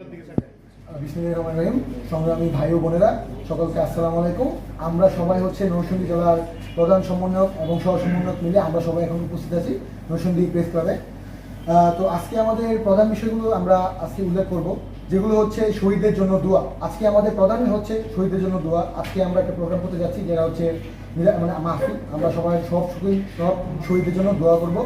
রহিম। সংগ্রামী ভাই ও বোনেরা, সকলকে আসসালামু আলাইকুম। আমরা সবাই হচ্ছে নরসিংদী জেলার প্রধান সমন্বয়ক এবং সহ সমন্বয়ক মিলে আমরা সবাই এখন উপস্থিত আছি নরসিংদী প্রেস ক্লাবে। তো আজকে আমাদের প্রধান বিষয়গুলো আমরা আজকে উল্লেখ করব, যেগুলো হচ্ছে শহীদদের জন্য দোয়া। আজকে আমাদের প্রধান হচ্ছে শহীদদের জন্য দোয়া। আজকে আমরা একটা প্রোগ্রাম করতে যাচ্ছি, যেটা হচ্ছে মানে মাহফিল। আমরা সবাই সব সব শহীদদের জন্য দোয়া করব।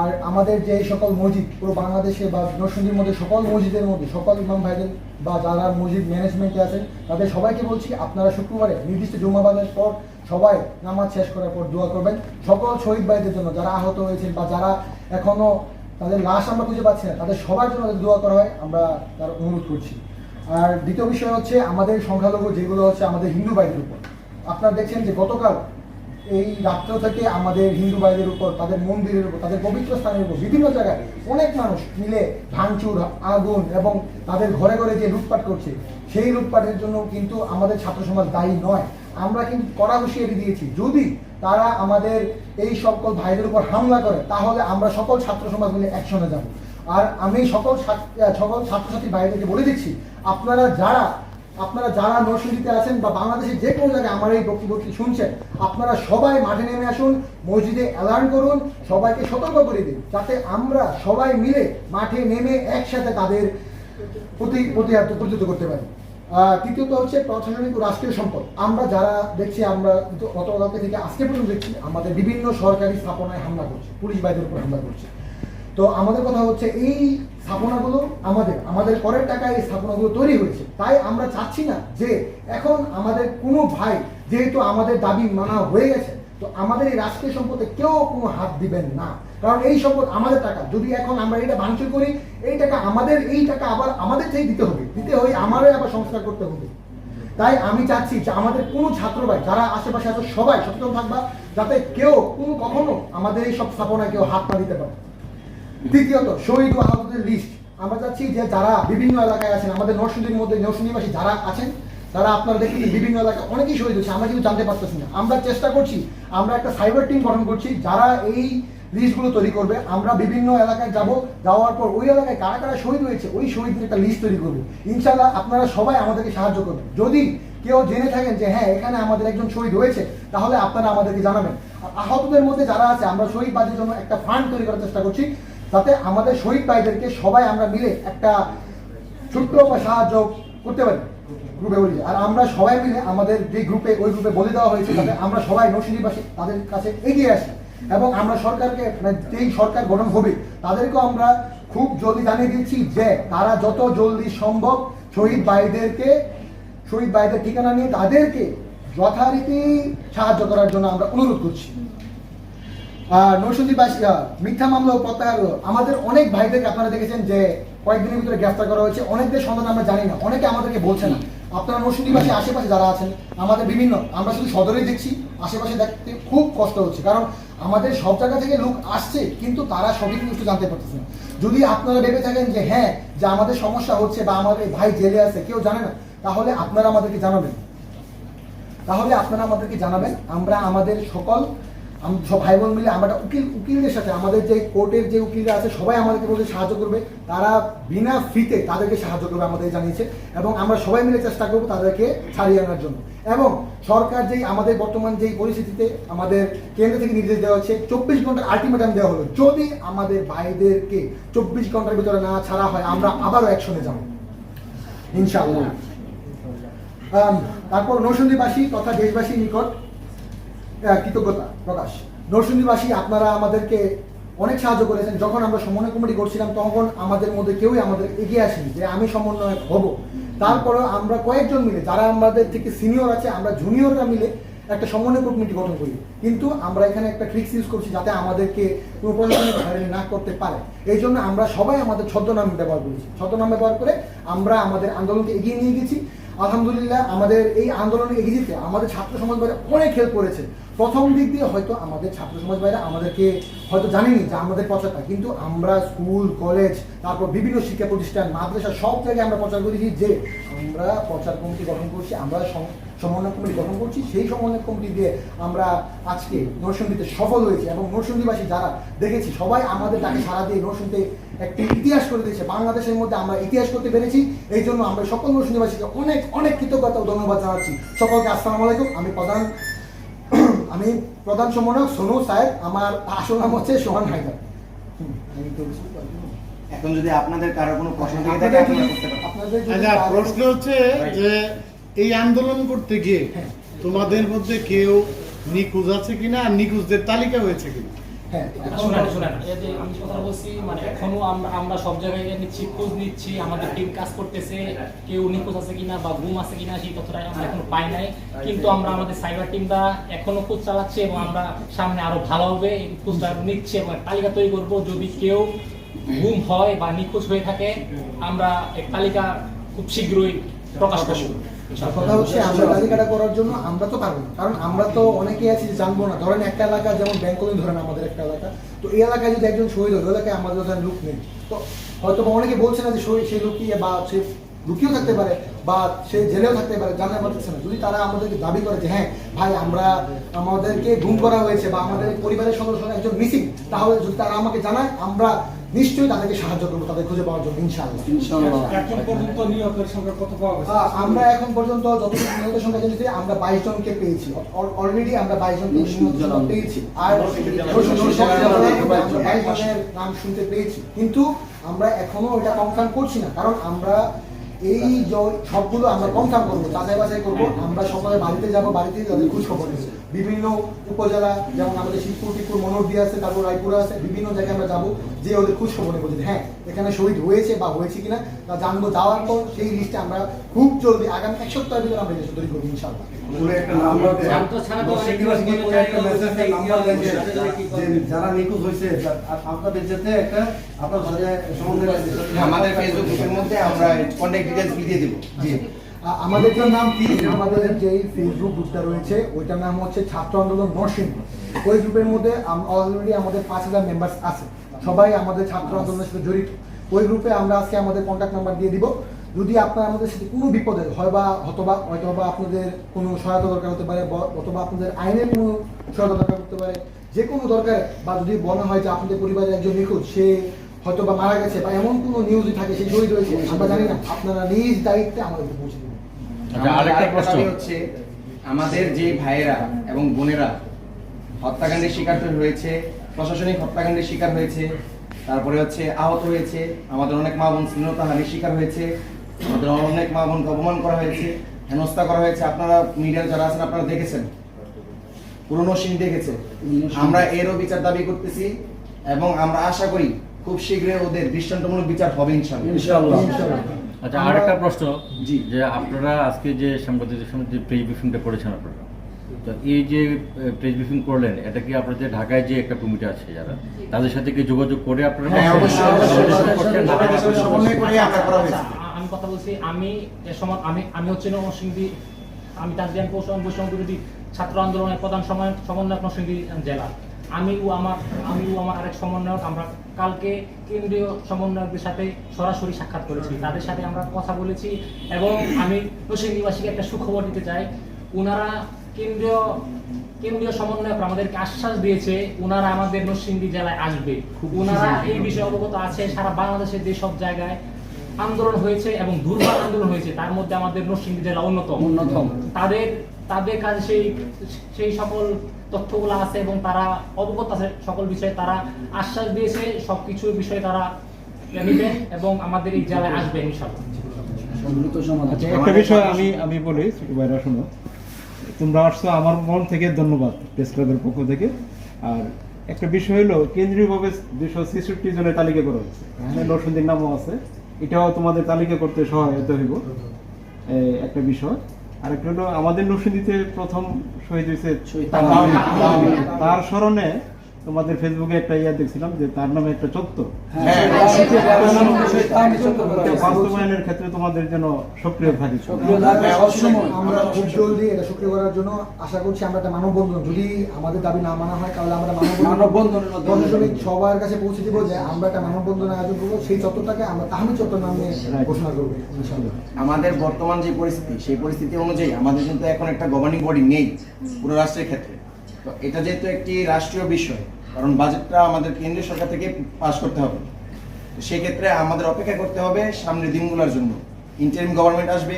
আর আমাদের যে সকল মসজিদ, পুরো বাংলাদেশে বা নরসিংদীর মধ্যে সকল মসজিদের মধ্যে, সকল ইমাম ভাইদের বা যারা মসজিদ ম্যানেজমেন্টে আছেন, তাদের সবাইকে বলছি আপনারা শুক্রবারে নির্দিষ্ট জুম্মাবাদের পর সবাই নামাজ শেষ করার পর দোয়া করবেন। সকল শহীদ ভাইদের জন্য, যারা আহত হয়েছেন বা যারা এখনও তাদের লাশ আমরা খুঁজে পাচ্ছি না, তাদের সবার জন্য দোয়া করা হয়, আমরা তার অনুরোধ করছি। আর দ্বিতীয় বিষয় হচ্ছে, আমাদের সংখ্যালঘু যেগুলো হচ্ছে আমাদের হিন্দু ভাইদের উপর। আপনারা দেখছেন যে গতকাল এই রাত্র থেকে আমাদের হিন্দু ভাইদের উপর, তাদের মন্দিরের উপর, তাদের পবিত্র স্থানের উপর, বিভিন্ন জায়গায় অনেক মানুষ মিলে ভাঙচুর, আগুন এবং তাদের ঘরে ঘরে যে লুটপাট করছে, সেই লুটপাটের জন্য কিন্তু আমাদের ছাত্র সমাজ দায়ী নয়। আমরা কিন্তু কড়া হুঁশিয়ারি দিয়েছি, যদি তারা আমাদের এই সকল ভাইদের উপর হামলা করে, তাহলে আমরা সকল ছাত্র সমাজ মিলে একসঙ্গে যাব। আর আমি সকল সকল ছাত্রছাত্রী ভাইদেরকে বলে দিচ্ছি, আপনারা যারা আপনারা যারা নরসিংদীতে আছেন বা বাংলাদেশের যে কোনো জায়গায় আমার এই বক্তব্যটি শুনছেন, আপনারা সবাই মাঠে নেমে আসুন, মসজিদে অ্যালার্ন করুন, সবাইকে সতর্ক করে দিন, যাতে আমরা সবাই মিলে মাঠে নেমে একসাথে তাদের প্রতি প্রতিহত প্রতিহত করতে পারি। তৃতীয়ত হচ্ছে প্রশাসনিক ও রাষ্ট্রীয় সম্পদ। আমরা যারা দেখছি, আমরা কিন্তু গতকালকে থেকে আজকে পর্যন্ত দেখছি, আমাদের বিভিন্ন সরকারি স্থাপনায় হামলা করছে, পুলিশ বাহিনীর উপর হামলা করছে। তো আমাদের কথা হচ্ছে এই স্থাপনাগুলো আমাদের আমাদের পরের টাকায় এই স্থাপনাগুলো তৈরি হয়েছে। তাই আমরা চাচ্ছি না যে এখন আমাদের কোনো ভাই যেহেতু আমাদের দাবি মানা হয়ে গেছে, তো আমাদের এই রাষ্ট্রীয় সম্পদে কেউ কোনো হাত দিবেন না। কারণ এই সম্পদ আমাদের টাকা। যদি এখন আমরা এটা ভাঙচুর করি, এই টাকা আমাদের, এই টাকা আবার আমাদের চেয়ে দিতে হবে। দিতে হয়ে আমারও আবার সংস্কার করতে হবে। তাই আমি চাচ্ছি যে আমাদের কোনো ছাত্র ভাই, যারা আশেপাশে আছে সবাই সচেতন থাকবা, যাতে কেউ কোনো কখনো আমাদের এই সব স্থাপনায় কেউ হাত না দিতে পারে। তৃতীয়ত শহীদ ও আহতদের লিস্ট আমরা চাচ্ছি যে যারা বিভিন্ন এলাকায় আছেন, আমাদের নরসিংদীর মধ্যে নরসিংদীবাসী যারা আছেন, তারা আপনারা দেখেছেন বিভিন্ন এলাকায় অনেকেই শহীদ হচ্ছে আমরা কিন্তু জানতে পারতেছি না। আমরা চেষ্টা করছি, আমরা একটা সাইবার টিম গঠন করছি, যারা এই লিস্টগুলো তৈরি করবে। আমরা বিভিন্ন এলাকায় যাব, যাওয়ার পর ওই এলাকায় কারা কারা শহীদ হয়েছে, ওই শহীদদের একটা লিস্ট তৈরি করবে। ইনশাল্লাহ আপনারা সবাই আমাদেরকে সাহায্য করবেন। যদি কেউ জেনে থাকেন যে হ্যাঁ এখানে আমাদের একজন শহীদ হয়েছে, তাহলে আপনারা আমাদেরকে জানাবেন। আহতদের মধ্যে যারা আছে, আমরা শহীদ বাজির জন্য একটা ফান্ড তৈরি করার চেষ্টা করছি যাতে আমাদের শহীদ ভাইদেরকে সবাই আমরা মিলে একটা ছোট্ট সাহায্য করতে পারি গ্রুপে বলি। আর আমরা সবাই মিলে আমাদের যে গ্রুপে, ওই গ্রুপে বলে দেওয়া হয়েছে যাতে আমরা সবাই নরসিংদীবাসী তাদের কাছে এগিয়ে আসি। এবং আমরা সরকারকে মানে যেই সরকার গঠন হবে, তাদেরকেও আমরা খুব জলদি জানিয়ে দিচ্ছি যে তারা যত জলদি সম্ভব শহীদ ভাইদেরকে, শহীদ ভাইদের ঠিকানা নিয়ে তাদেরকে যথারীতি সাহায্য করার জন্য আমরা অনুরোধ করছি। নৌসন্দীবাসী মিথ্যা মামলা ও প্রত্যাহার আমাদের অনেক ভাইদেরকে আপনারা দেখেছেন যে কয়েকদিনের ভিতরে গ্রেফতার করা হয়েছে। অনেকদের সন্ধান আমরা জানি না অনেকে আমাদেরকে বলছে না। আপনারা নৌসন্দীবাসী আশেপাশে যারা আছেন আমাদের বিভিন্ন আমরা শুধু সদরেই দেখছি আশেপাশে দেখতে খুব কষ্ট হচ্ছে। কারণ আমাদের সব জায়গা থেকে লোক আসছে কিন্তু তারা সঠিক কিছু জানতে পারতেছে না। যদি আপনারা ভেবে থাকেন যে হ্যাঁ যে আমাদের সমস্যা হচ্ছে বা আমাদের ভাই জেলে আছে কেউ জানে না তাহলে আপনারা আমাদেরকে জানাবেন। তাহলে আপনারা আমাদেরকে জানাবেন। আমরা আমাদের সকল সব ভাই বোন মিলে আমরা উকিল, উকিলদের সাথে, আমাদের যে কোর্টের যে উকিলরা আছে, সবাই আমাদেরকে বলতে সাহায্য করবে। তারা বিনা ফিতে তাদেরকে সাহায্য করবে আমাদের জানিয়েছে, এবং আমরা সবাই মিলে চেষ্টা করব তাদেরকে ছাড়িয়ে আনার জন্য। এবং সরকার যেই আমাদের বর্তমান যেই পরিস্থিতিতে আমাদের কেন্দ্র থেকে নির্দেশ দেওয়া হচ্ছে, চব্বিশ ঘণ্টার আলটিমেটাম দেওয়া হলো। যদি আমাদের ভাইদেরকে চব্বিশ ঘণ্টার ভিতরে না ছাড়া হয়, আমরা আবারও একসঙ্গে যাব। ইনশাআল্লাহ। তারপর নৌসন্দীবাসী তথা দেশবাসীর নিকট কৃতজ্ঞতা প্রকাশ। নরসিংদীবাসী, আপনারা আমাদেরকে অনেক সাহায্য করেছেন। যখন আমরা সমন্বয় কমিটি করছিলাম, তখন আমাদের মধ্যে কেউই আমাদের এগিয়ে আসেনি যে আমি সমন্বয়ক হব। তারপরে আমরা কয়েকজন মিলে, যারা আমাদের থেকে সিনিয়র আছে, আমরা জুনিয়ররা মিলে একটা সমন্বয় কমিটি গঠন করি। কিন্তু আমরা এখানে একটা ট্রিক্স ইউজ করছি যাতে আমাদেরকে না করতে পারে। এই জন্য আমরা সবাই আমাদের ছদ্মনাম ব্যবহার করেছি। ছদ্মনাম ব্যবহার করে আমরা আমাদের আন্দোলনকে এগিয়ে নিয়ে গেছি। আলহামদুলিল্লাহ, আমাদের এই আন্দোলনে এগিয়ে যেতে আমাদের ছাত্র সমাজ বাইরে অনেক হেল্প করেছে। প্রথম দিক দিয়ে হয়তো আমাদের ছাত্র সমাজ বাইরে আমাদেরকে হয়তো জানেনি যে আমাদের প্রচারটা, কিন্তু আমরা স্কুল, কলেজ, তারপর বিভিন্ন শিক্ষা প্রতিষ্ঠান, মাদ্রাসা সব জায়গায় আমরা প্রচার করেছি যে আমরা প্রচার কমিটি গঠন করছি, আমরা সম- সমন্বয় কমিটি গঠন করছি, সেই সমন্বয় কমিটি দিয়ে আমরা আজকে নরসিংদীতে সফল হয়েছি। এবং নরসিংদীবাসী যারা দেখেছি, সবাই আমাদের ডাকে সারা দিয়ে নরসিংদীতে একটি ইতিহাস করে দিয়েছে। বাংলাদেশের মধ্যে আমরা ইতিহাস করতে পেরেছি। এই জন্য আমরা সকল নরসিংদীবাসীকে অনেক অনেক কৃতজ্ঞতা ও ধন্যবাদ জানাচ্ছি। সকলকে আসসালামু আলাইকুম। আমি প্রধান আমি প্রধান সমন্বয়ক সোনু সাহেব। আমার আসল নাম হচ্ছে সোহান হায়দার। এখন যদি আপনাদের কারও কোনো প্রশ্ন থেকে থাকে আপনাদের আচ্ছা প্রশ্ন হচ্ছে যে এই আন্দোলন করতে গিয়ে হ্যাঁ। তোমাদের মধ্যে কেউ নিখোঁজ আছে কিনা? আর নিখোঁজদের তালিকা হয়েছে কিনা? হ্যাঁ এখন- মানে আমরা সব জায়গায় নিচ্ছি খোঁজ নিচ্ছি আমাদের টিম কাজ করতেছে কেউ নিখোঁজ আছে কিনা বা গুম আছে কিনা সেই তথ্যটা আমরা এখনও পাই নাই। কিন্তু আমরা আমাদের সাইবার টিমটা এখনও খোঁজ চালাচ্ছি এবং আমরা সামনে আরও ভালোভাবে এই খোঁজটা নিচ্ছি এবং তালিকা তৈরি করব। যদি কেউ ঘুম হয় বা নিখোঁজ হয়ে থাকে আমরা এক তালিকা খুব শীঘ্রই প্রকাশ করব। কথা হচ্ছে আমরা তালিকাটা করার জন্য আমরা তো পারব না। কারণ আমরা তো অনেকেই আছি জানব না। ধরেন একটা এলাকা যেমন ধরেন আমাদের একটা এলাকা তো এই এলাকায় যদি একজন শহীদ হয় এলাকায় আমাদের লোক নেই। তো হয়তো বা অনেকে বলছে না যে শহীদ সেই লুকিয়ে বা সে লুকিয়েও থাকতে পারে বা সে জেলেও থাকতে পারে জানা পারতেছে না। যদি তারা আমাদেরকে দাবি করে যে হ্যাঁ ভাই আমরা আমাদেরকে গুম করা হয়েছে বা আমাদের পরিবারের সদস্য একজন মিসিং তাহলে যদি তারা আমাকে জানায় আমরা নিশ্চয়ই তাদেরকে সাহায্য করব তাদের খুঁজে পাওয়ার জন্য ইনশাআল্লাহ। এখন পর্যন্ত নিহতের সংখ্যা কত পাওয়া গেছে? আমরা এখন পর্যন্ত যতটুকু নিহতের সংখ্যা জেনেছি আমরা বাইশ জনকে পেয়েছি। অলরেডি আমরা বাইশ জনকে পেয়েছি। আর বাইশ জনের নাম শুনতে পেয়েছি। কিন্তু আমরা এখনও এটা কনফার্ম করছি না কারণ আমরা এই য- সবগুলো আমরা কনফার্ম করব যাচাই বাছাই করব আমরা সকলে বাড়িতে যাব বাড়িতে তাদের খোঁজ খবর বিভিন্ন উপজেলা যেমন আমাদের শিবপুর টিপুর মনোরদি আছে তারপর রায়পুর আছে বিভিন্ন জায়গায় আমরা যাব যে ওদের খোঁজ খবর নেব যে হ্যাঁ এখানে শহীদ হয়েছে বা হয়েছে কিনা তা জানব যাওয়ার পর সেই লিস্টে আমরা খুব জলদি আগামী এক সপ্তাহের ভিতরে আমরা লিস্ট তৈরি করব? যে যারা নিখোঁজ হয়েছে আর আপনাদের যাতে একটা আপনার সম্বন্ধে আমাদের ফেসবুক গ্রুপের মধ্যে আমরা কন্ট্যাক্ট ডিটেলস দিয়ে দেবো। জি। আমাদের যে নাম কি? আমাদের যে ফেসবুক গ্রুপটা রয়েছে, ওইটার নাম হচ্ছে ছাত্র আন্দোলন নরসিংহ ওই গ্রুপের মধ্যে অলরেডি আমাদের পাঁচ হাজার মেম্বার্স আছে। সবাই আমাদের ছাত্র আন্দোলনের সাথে জড়িত। ওই গ্রুপে আমরা আজকে আমাদের কন্ট্যাক্ট নাম্বার দিয়ে দিব। যদি আপনার আমাদের সাথে কোনো বিপদে হয় বা হয়তোবা হয়তোবা আপনাদের কোনো সহায়তা দরকার হতে পারে, বা- অথবা আপনাদের আইনের কোনো সহায়তা দরকার হতে পারে, যে কোনো দরকার, বা যদি বলা হয় যে আপনাদের পরিবারের একজন নিখোঁজ, সে হয়তো বা মারা গেছে, বা এমন কোনো নিউজই থাকে, সে জড়িত হয়েছে, আমরা জানি না। আপনারা নিজ দায়িত্বে আমাদেরকে পৌঁছে দেবেন। আমাদের আরেকটা আরেকটা প্রশ্ন। হচ্ছে আমাদের যে ভাইয়েরা এবং বোনেরা হত্যাকাণ্ডের শিকার হয়েছে প্রশাসনিক হত্যাকাণ্ডের শিকার হয়েছে তারপরে হচ্ছে আহত হয়েছে আমাদের অনেক মা বোন স্নেহতাহানির শিকার হয়েছে আমাদের অনেক মা বোনকে অপমান করা হয়েছে হেনস্থা করা হয়েছে। আপনারা মিডিয়ার যারা আছেন আপনারা দেখেছেন? পুরনো সিন দেখেছে? আমরা এরও বিচার দাবি করতেছি এবং আমরা আশা করি খুব শীঘ্রই ওদের দৃষ্টান্তমূলক বিচার হবে ইনশাআল্লাহ। ইনশাআল্লাহ। আচ্ছা আমরা- আরেকটা প্রশ্ন জি। যে আপনারা আজকে যে সাংবাদিকদের সঙ্গে যে প্রেস ব্রিফিংটা করেছেন আপনারা তো এই যে প্রেস ব্রিফিং করলেন এটা কি আপনাদের যে ঢাকায় যে একটা কমিটি আছে যারা তাদের সাথে কি যোগাযোগ করে আপনারা? আমি কথা বলছি আমি আমি আমি হচ্ছে নরসিংদী আমি তাজরিয়ান কৌশল বৈষম্য বিরোধী ছাত্র আন্দোলনের প্রধান সময় সমন্বয়ক নরসিংদী জেলা। আমি ও আমার আমি ও আমার আরেক সমন্বয়ক আমরা কালকে কেন্দ্রীয় সমন্বয়কদের সাথে সরাসরি সাক্ষাৎ করেছি। তাদের সাথে আমরা কথা বলেছি এবং আমি নরসিংদীবাসীকে একটা সুখবর দিতে চাই। ওনারা কেন্দ্রীয় কেন্দ্রীয় সমন্বয়ক আমাদেরকে আশ্বাস দিয়েছে ওনারা আমাদের নরসিংদী জেলায় আসবে। ওনারা এই বিষয়ে অবগত আছে সারা বাংলাদেশের যে সব জায়গায় আন্দোলন হয়েছে এবং দুর্বার আন্দোলন হয়েছে তার মধ্যে আমাদের নরসিংদী জেলা অন্যতম। অন্যতম। তাদের তাদের কাছে সেই সেই সকল তথ্যগুলো আছে এবং তারা অবগত আছে সকল বিষয়ে তারা আশ্বাস দিয়েছে সবকিছু বিষয়ে তারা নেবেন এবং আমাদের এই জেলায় আসবেন ইনশাআল্লাহ। আচ্ছা একটা বিষয় আমি আমি বলি ছোট ভাইরা শোনো। তোমরা আসছো আমার মন থেকে ধন্যবাদ প্রেস ক্লাবের পক্ষ থেকে। আর একটা বিষয় হলো কেন্দ্রীয়ভাবে দুশো ছেষট্টি জনের তালিকা করা হচ্ছে। নামও আছে। এটাও তোমাদের তালিকা করতে সহায়তা হইব। এই একটা বিষয়। আর একটা হলো আমাদের নরসিংদীতে প্রথম শহীদ হয়েছে। তার স্মরণে তোমাদের ফেসবুকে একটা ইয়া দেখছিলাম যে তার নামে একটা চত্বর। বাস্তবায়নের ক্ষেত্রে তোমাদের জন্য সক্রিয় থাকি। আমরা খুব জলদি এটা সক্রিয় করার জন্য আশা করছি আমরা একটা মানববন্ধন। যদি আমাদের দাবি না মানা হয় তাহলে আমরা প্রশাসনিক সবার কাছে পৌঁছে দিব যে আমরা একটা মানববন্ধন আয়োজন করব। সেই চত্বরটাকে আমরা তাহমি চত্বর নামে ঘোষণা করব আমাদের বর্তমান যে পরিস্থিতি সেই পরিস্থিতি অনুযায়ী আমাদের কিন্তু এখন একটা গভর্নিং বডি নেই পুরো রাষ্ট্রের ক্ষেত্রে। তো এটা যেহেতু একটি রাষ্ট্রীয় বিষয় কারণ বাজেটটা আমাদের কেন্দ্রীয় সরকার থেকে পাশ করতে হবে। সেক্ষেত্রে আমাদের অপেক্ষা করতে হবে সামনের দিনগুলোর জন্য। ইন্টারিম গভর্নমেন্ট আসবে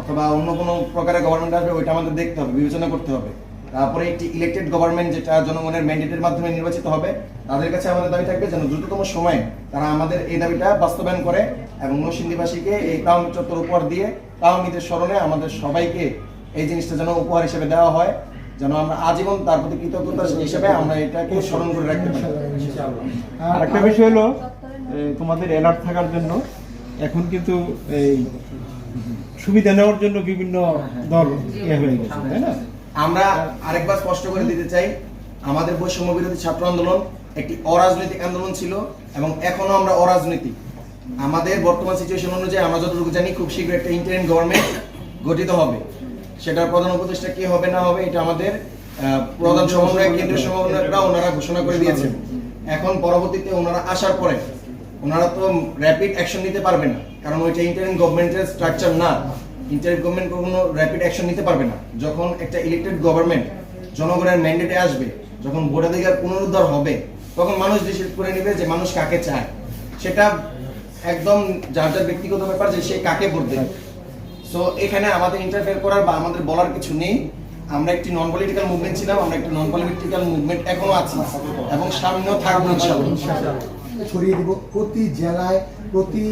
অথবা অন্য কোনো প্রকারের গভর্নমেন্ট আসবে, ওইটা আমাদের দেখতে হবে, বিবেচনা করতে হবে। তারপরে একটি ইলেক্টেড গভর্নমেন্ট যেটা জনগণের ম্যান্ডেটের মাধ্যমে নির্বাচিত হবে, তাদের কাছে আমাদের দাবি থাকবে যেন দ্রুততম সময়ে তারা আমাদের এই দাবিটা বাস্তবায়ন করে এবং নরসিংদীবাসীকে এই তাওমি চত্বর উপহার দিয়ে তাওমিদের স্মরণে আমাদের সবাইকে এই জিনিসটা যেন উপহার হিসেবে দেওয়া হয়। যেন আমরা আজীবন তার প্রতি কৃতজ্ঞতা হিসেবে আমরা এটাকে স্মরণ করে রাখতে পারি। আর একটা বিষয় হলো তোমাদের অ্যালার্ট থাকার জন্য এখন কিন্তু এই সুবিধা নেওয়ার জন্য বিভিন্ন দল ইয়ে হয়ে গেছে তাই না? আমরা আরেকবার স্পষ্ট করে দিতে চাই আমাদের বৈষম্য বিরোধী ছাত্র আন্দোলন একটি অরাজনৈতিক আন্দোলন ছিল এবং এখনও আমরা অরাজনৈতিক। আমাদের বর্তমান সিচুয়েশন অনুযায়ী আমরা যতটুকু জানি খুব শীঘ্র একটা ইন্টারিম গভর্নমেন্ট গঠিত হবে। সেটার প্রধান উপদেষ্টা কি হবে, না হবে, এটা আমাদের প্রধান সমন্বয় কেন্দ্রীয় সমন্বয়করা ওনারা ঘোষণা করে দিয়েছেন। এখন পরবর্তীতে ওনারা আসার পরে ওনারা তো র্যাপিড অ্যাকশন নিতে পারবে না, কারণ ওইটা ইন্টারিম গভর্নমেন্টের স্ট্রাকচার না। ইন্টারিম গভর্নমেন্ট কোনো র্যাপিড অ্যাকশন নিতে পারবে না। যখন একটা ইলেক্টেড গভর্নমেন্ট জনগণের ম্যান্ডেটে আসবে, যখন ভোটাধিকার পুনরুদ্ধার হবে, তখন মানুষ ডিসাইড করে নেবে যে মানুষ কাকে চায়। সেটা একদম যার যার ব্যক্তিগত ব্যাপার যে সে কাকে ভোট দেবে। সো এখানে আমাদের ইন্টারফেয়ার করার বা আমাদের বলার কিছু নেই। আমরা একটি নন পলিটিক্যাল মুভমেন্ট ছিলাম, আমরা একটি নন পলিটিক্যাল মুভমেন্ট এখনও আছি। এবং সামনেও থাকব ছড়িয়ে দিব প্রতি জেলায়, প্রতি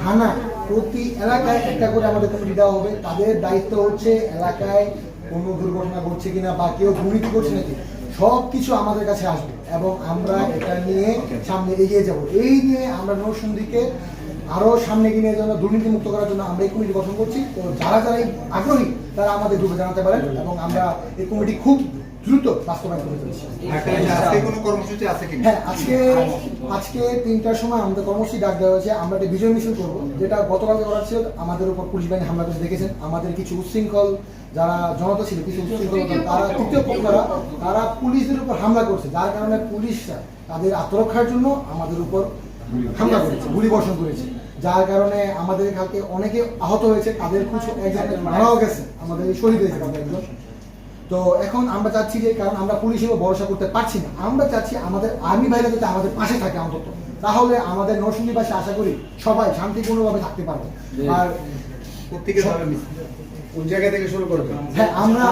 থানা প্রতি এলাকায় একটা করে আমাদের কমিটি দেওয়া হবে। তাদের দায়িত্ব হচ্ছে এলাকায় কোনো দুর্ঘটনা ঘটছে কিনা বা কেউ দুর্নীতি করছে নাকি সব কিছু আমাদের কাছে আসবে। এবং আমরা এটা নিয়ে সামনে এগিয়ে যাব। এই নিয়ে আমরা নরসিংদীকে আরও সামনে গিয়ে নিয়ে যাওয়া দুর্নীতি মুক্ত করার জন্য আমরা এই কমিটি গঠন করছি। তো যারা যারা আগ্রহী তারা আমাদের গ্রুপে জানাতে পারেন এবং আমরা এই কমিটি খুব দ্রুত বাস্তবায়ন করে কিনা হ্যাঁ আজকে আজকে তিনটার সময় আমাদের কর্মসূচি ডাক দেওয়া হয়েছে। আমরা একটা বিজয় মিছিল করব যেটা গতকালকে করা ছিল। আমাদের উপর পুলিশ বাহিনী হামলা করে দেখেছেন। আমাদের কিছু উচ্ছৃঙ্খল যারা জনতা ছিল কিছু উচ্ছৃঙ্খল তারা তৃতীয় পক্ষরা তারা পুলিশদের উপর হামলা করছে। যার কারণে পুলিশরা তাদের আত্মরক্ষার জন্য আমাদের উপর হামলা করেছে গুলি বর্ষণ করেছে। যার কারণে আমাদের কালকে অনেকে আহত হয়েছে তাদের কিছু একজন মারাও গেছে আমাদের শহীদ হয়েছে তাদের একজন। তো এখন আমরা চাচ্ছি যে কারণ আমরা পুলিশের উপর ভরসা করতে পারছি না আমরা চাচ্ছি আমাদের আর্মি ভাইরা যাতে আমাদের পাশে থাকে অন্তত। তাহলে আমাদের নরসিংদী পাশে আশা করি সবাই শান্তিপূর্ণভাবে থাকতে পারবে। আর? কোন জায়গা থেকে শুরু করবে? হ্যাঁ আমরা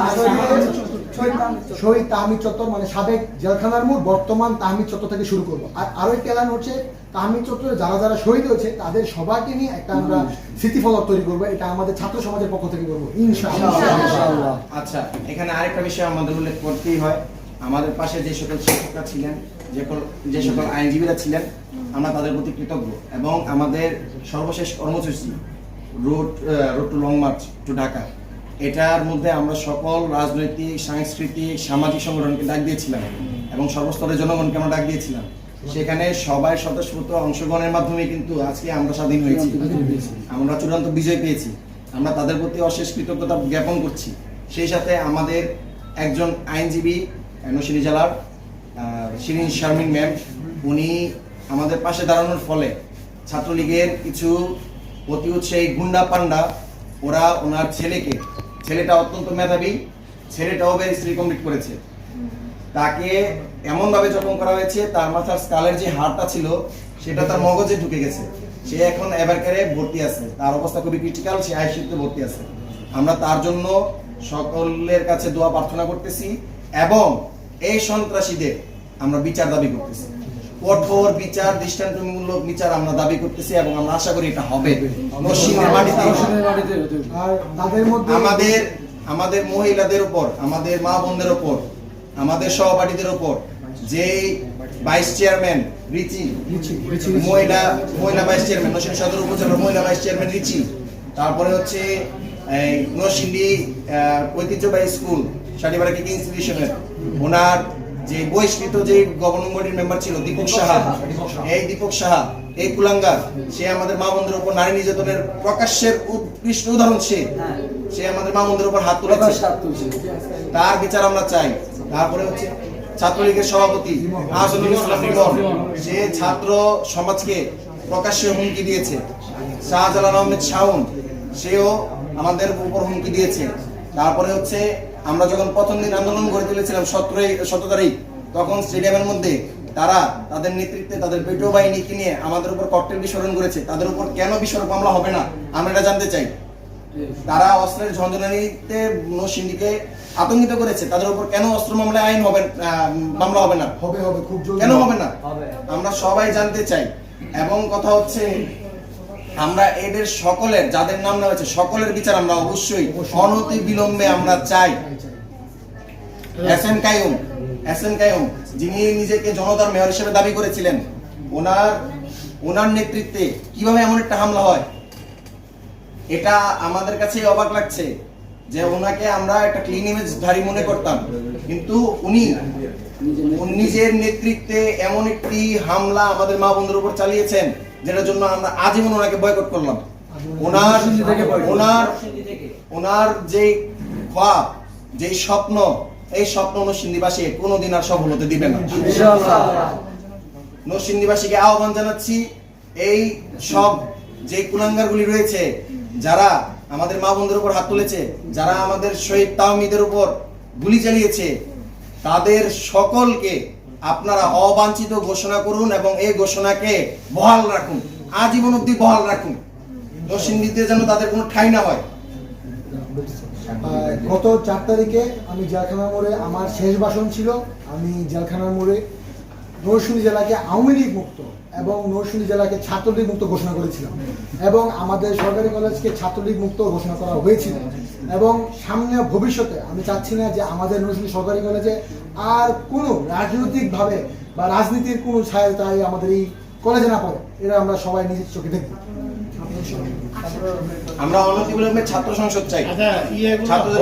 শহীদ তাহমিদ চত্বর মানে সাবেক জেলখানার মোড় বর্তমান তাহমিদ চত্বর থেকে শুরু করব। আর আরও একটি এলান হচ্ছে তাহমিদ চত্বরে যারা যারা শহীদ হয়েছে তাদের সবাইকে নিয়ে একটা আমরা স্মৃতিফলক তৈরি করব এটা আমাদের ছাত্র সমাজের পক্ষ থেকে করব ইনশাআল্লাহ। আচ্ছা এখানে আরেকটা বিষয় আমাদের উল্লেখ করতেই হয়। আমাদের পাশে যে সকল শিক্ষকরা ছিলেন যে সকল যে সকল আইনজীবীরা ছিলেন আমরা তাদের প্রতি কৃতজ্ঞ। এবং আমাদের সর্বশেষ কর্মসূচি road road to long march to Dhaka. এটার মধ্যে আমরা সকল রাজনৈতিক, সাংস্কৃতিক, সামাজিক সংগঠনকে ডাক দিয়েছিলাম এবং সর্বস্তরের জনগণকে আমরা ডাক দিয়েছিলাম। সেখানে সবাই স্বতঃস্ফূর্ত অংশগ্রহণের মাধ্যমে কিন্তু আজকে আমরা স্বাধীন হয়েছি। আমরা চূড়ান্ত বিজয় পেয়েছি। আমরা তাদের প্রতি অশেষ কৃতজ্ঞতা জ্ঞাপন করছি। সেই সাথে আমাদের একজন আইনজীবী নসিনী জেলার শিরিন শারমিন ম্যাম, উনি আমাদের পাশে দাঁড়ানোর ফলে ছাত্রলীগের কিছু অতি উৎসাহী গুন্ডা পান্ডা ওরা ওনার ছেলেকে ছেলেটা অত্যন্ত মেধাবী, ছেলেটাও ব্যারিস্ট্রি কমপ্লিট করেছে। তাকে এমনভাবে জখম করা হয়েছে, তার মাথার স্কালের যে হাড়টা ছিল, সেটা তার মগজে ঢুকে গেছে। সে এখন এবারকারে ভর্তি আছে। তার অবস্থা খুবই ক্রিটিক্যাল সে আইসিইউতে ভর্তি আছে। আমরা তার জন্য সকলের কাছে দোয়া প্রার্থনা করতেছি এবং এই সন্ত্রাসীদের আমরা বিচার দাবি করতেছি। কঠোর বিচার দৃষ্টান্তমূলক বিচার আমরা দাবি করতেছি এবং আমরা আশা করি এটা হবে। নরসিংহের মাটিতে আর তাদের মধ্যে আমাদের আমাদের মহিলাদের উপর আমাদের মা বোনদের উপর আমাদের সহপাঠীদের উপর যে ভাইস চেয়ারম্যান রিচি মহিলা মহিলা ভাইস চেয়ারম্যান নরসিংদী সদর উপজেলার মহিলা ভাইস চেয়ারম্যান রিচি তারপরে হচ্ছে এই, নরসিংদী আহ, ঐতিহ্যবাহী স্কুল শাটিবাড়া কিং ইনস্টিটিউশনের ওনার যে বহিষ্কৃত যে গভর্নিং বডির মেম্বার ছিল দীপক সাহা। এই দীপক সাহা এই কুলাঙ্গার সে আমাদের মা বোনদের উপর নারী নির্যাতনের প্রকাশ্যের উৎকৃষ্ট উদাহরণ সে। সে আমাদের মা বোনদের উপর হাত তুলেছে। তার বিচার আমরা চাই। তারপরে হচ্ছে ছাত্রলীগের সভাপতি ইসলাম সে ছাত্র সমাজকে প্রকাশ্যে হুমকি দিয়েছে। শাহজালাল আহমেদ শাওন সেও আমাদের উপর হুমকি দিয়েছে। তারপরে হচ্ছে আমরা যখন প্রথম দিন আন্দোলন গড়ে তুলেছিলাম সতেরোই সতেরো তারিখ তখন স্টেডিয়ামের মধ্যে তারা তাদের নেতৃত্বে তাদের পেটো বাহিনীকে নিয়ে আমাদের উপর ককটেল বিস্ফোরণ করেছে। তাদের উপর কেন বিস্ফোরক মামলা হবে না? আমরা এটা জানতে চাই। তারা অস্ত্রের ঝঞ্ঝনানিতে নসিন্দিকে আতঙ্কিত করেছে। তাদের উপর কেন অস্ত্র মামলায় আইন হবে মামলা হবে না? হবে হবে খুব কেন হবে। না? আমরা সবাই জানতে চাই। এবং কথা হচ্ছে আমরা এদের সকলের, যাদের নাম নেওয়া হয়েছে, সকলের বিচার আমরা অবশ্যই অনতি বিলম্বে আমরা চাই। S M Kayum S M Kayum যিনি নিজেকে জনতার মেয়র হিসেবে দাবি করেছিলেন, ওনার ওনার নেতৃত্বে কীভাবে এমন একটা হামলা হয়? এটা আমাদের কাছে অবাক লাগছে যে ওনাকে আমরা একটা ক্লিন ইমেজ ধারী মনে করতাম। কিন্তু উনি নিজের নেতৃত্বে এমন একটি হামলা আমাদের মা বন্ধুর উপর চালিয়েছেন। যেটার জন্য আমরা আজীবন ওনাকে বয়কট করলাম। ওনার ওনার ওনার যে খাপ যে স্বপ্ন এই স্বপ্ন নরসিংদীবাসী কোনোদিন আর সফল হতে দিবে না। নরসিংদীবাসীকে আহ্বান জানাচ্ছি এই সব যে কুলাঙ্গারগুলি রয়েছে যারা আমাদের মা বন্ধুর উপর হাত তুলেছে যারা আমাদের শহীদ তাওমিদের উপর গুলি চালিয়েছে তাদের সকলকে আপনারা অবাঞ্ছিত ঘোষণা করুন এবং এই ঘোষণাকে বহাল রাখুন। আজীবন অব্দি বহাল রাখুন। নরসিংদীতে যেন তাদের কোনো ঠাই না হয়। গত চার তারিখে আমি জেলখানা মোড়ে আমার শেষ ভাষণ ছিল। আমি জেলখানার মোড়ে নরসিংদী জেলাকে আওয়ামী লীগ মুক্ত এবং নরসিংদী জেলাকে ছাত্রলীগ মুক্ত ঘোষণা করেছিলাম এবং আমাদের সরকারি কলেজকে ছাত্রলীগ মুক্ত ঘোষণা করা হয়েছিল। এবং সামনে ভবিষ্যতে আমি চাচ্ছি না যে আমাদের নরসিংদী সরকারি কলেজে আর কোনো রাজনৈতিকভাবে বা রাজনীতির কোনো ছায় তাই আমাদের এই কলেজে না পড়ে এটা আমরা সবাই নিজের চোখে দেখব। আমরা অনতিবিলম্বে ছাত্র সংসদ চাই। আচ্ছা ছাত্রদের